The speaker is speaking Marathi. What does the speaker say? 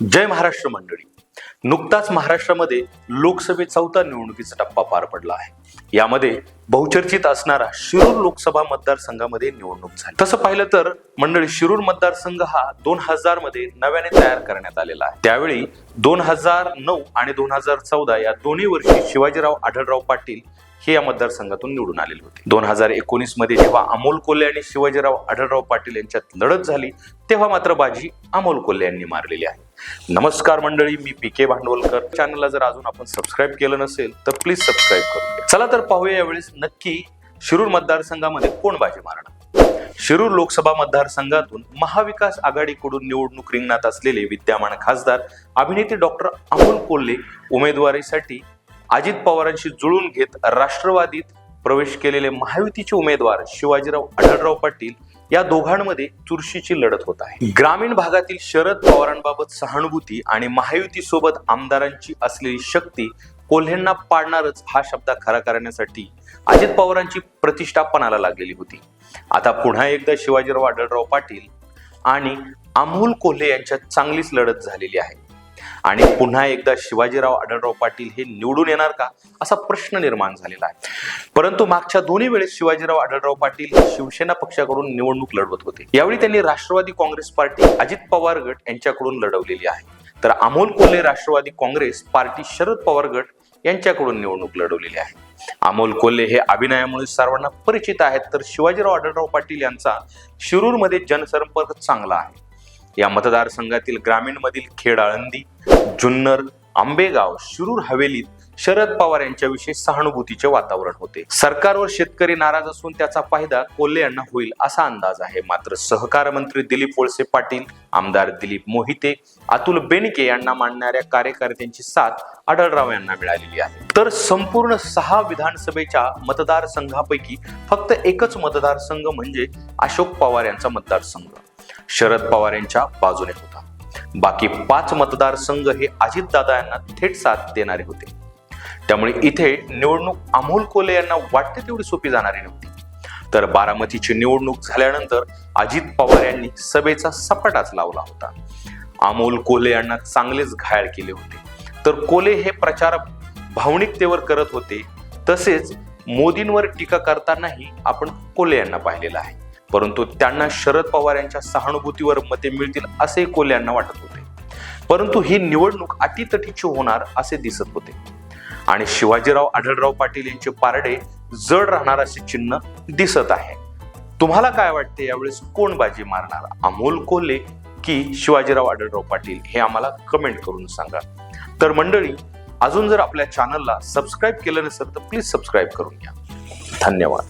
जय महाराष्ट्र मंडळी. नुकताच महाराष्ट्रामध्ये लोकसभे चौथा निवडणुकीचा टप्पा पार पडला आहे. यामध्ये बहुचर्चित असणारा शिरूर लोकसभा मतदारसंघामध्ये निवडणूक झाली. तसं पाहिलं तर मंडळी शिरूर मतदारसंघ हा दोन हजारमध्ये नव्याने तयार करण्यात आलेला आहे. त्यावेळी दोन हजार नऊ आणि दोन हजार चौदा या दोन्ही वर्षी शिवाजीराव आढळराव पाटील हे या मतदारसंघातून निवडून आलेले होते. दोन हजार एकोणीसमध्ये जेव्हा अमोल कोल्हे आणि शिवाजीराव आढळराव पाटील यांच्यात लढत झाली तेव्हा मात्र बाजी अमोल कोल्हे यांनी मारलेली आहे. नमस्कार मंडळी मी पी के भांडवलकर. चॅनलला जर अजून आपण सबस्क्राईब केलं नसेल तर प्लीज सबस्क्राईब करून चला तर पाहूया यावेळेस नक्की शिरूर मतदारसंघामध्ये कोण बाजी मारणार. शिरूर लोकसभा मतदारसंघातून महाविकास आघाडीकडून निवडणूक रिंगणात असलेले विद्यमान खासदार अभिनेते डॉक्टर अमोल कोल्हे उमेदवारीसाठी अजित पवारांशी जुळून घेत राष्ट्रवादीत प्रवेश केलेले महायुतीचे उमेदवार शिवाजीराव आढळराव पाटील या दोघांमध्ये चुरशीची लढत होत आहे. ग्रामीण भागातील शरद पवारांबाबत सहानुभूती आणि महायुती सोबत आमदारांची असलेली शक्ती कोल्हेंना पाडणारच हा शब्द खरा करण्यासाठी अजित पवारांची प्रतिष्ठा पणाला लागलेली होती. आता पुन्हा एकदा शिवाजीराव आढळराव पाटील आणि अमोल कोल्हे यांच्यात चांगलीच लढत झालेली आहे. आणि पुन्हा एकदा शिवाजीराव आढळराव पाटील हे निवडून येणार का? असा प्रश्न निर्माण झालेला आहे. परंतु मागच्या दोन्ही वेळेस शिवाजीराव आढळराव पाटील हे शिवसेना पक्षाकडून निवडणूक लढवत होते. यावेळी त्यांनी राष्ट्रवादी काँग्रेस पार्टी अजित पवार गट यांच्याकडून लढवलेली आहे. तर अमोल कोल्हे राष्ट्रवादी काँग्रेस पार्टी शरद पवार गट यांच्याकडून निवडणूक लढवलेली आहे. अमोल कोल्हे हे अभिनयामुळे सर्वांना परिचित आहेत तर शिवाजीराव आढळराव पाटील यांचा शिरूरमध्ये जनसंपर्क चांगला आहे. या मतदारसंघातील ग्रामीणमधील खेड आळंदी जुन्नर आंबेगाव शिरूर हवेलीत शरद पवार यांच्याविषयी सहानुभूतीचे वातावरण होते. सरकारवर शेतकरी नाराज असून त्याचा फायदा कोल्हे यांना होईल असा अंदाज आहे. मात्र सहकार मंत्री दिलीप वळसे पाटील आमदार दिलीप मोहिते अतुल बेनके यांना मांडणाऱ्या कार्यकर्त्यांची साथ आढळराव यांना मिळालेली आहे. तर संपूर्ण सहा विधानसभेच्या मतदारसंघापैकी फक्त एकच मतदारसंघ म्हणजे अशोक पवार यांचा मतदारसंघ. शरद पवार यांच्या बाजूने होता. बाकी पाच मतदारसंघ हे अजितदादा यांना थेट साथ देणारे होते. त्यामुळे इथे निवडणूक अमोल कोले यांना वाटते तेवढी सोपी जाणारी नव्हती. तर बारामतीची निवडणूक झाल्यानंतर अजित पवार यांनी सभेचा सपाटाच लावला होता. अमोल कोले यांना चांगलेच घायल केले होते. तर कोले हे प्रचार भावनिकतेवर करत होते. तसेच मोदींवर टीका करतानाही आपण कोले यांना पाहिलेलं आहे. परंतु त्यांना शरद पवार यांच्या सहानुभूतीवर मते मिळतील असे कोल्हे यांना वाटत होते. परंतु ही निवडणूक अटीतटीची होणार असे दिसत होते. आणि शिवाजीराव आढळराव पाटील यांचे पारडे जड राहणार असे चिन्ह दिसत आहे. तुम्हाला काय वाटते यावेळेस कोण बाजी मारणार? अमोल कोल्हे की शिवाजीराव आढळराव पाटील? हे आम्हाला कमेंट करून सांगा. तर मंडळी अजून जर आपल्या चॅनलला सबस्क्राईब केलं नसेल तर प्लीज सबस्क्राईब करून घ्या. धन्यवाद.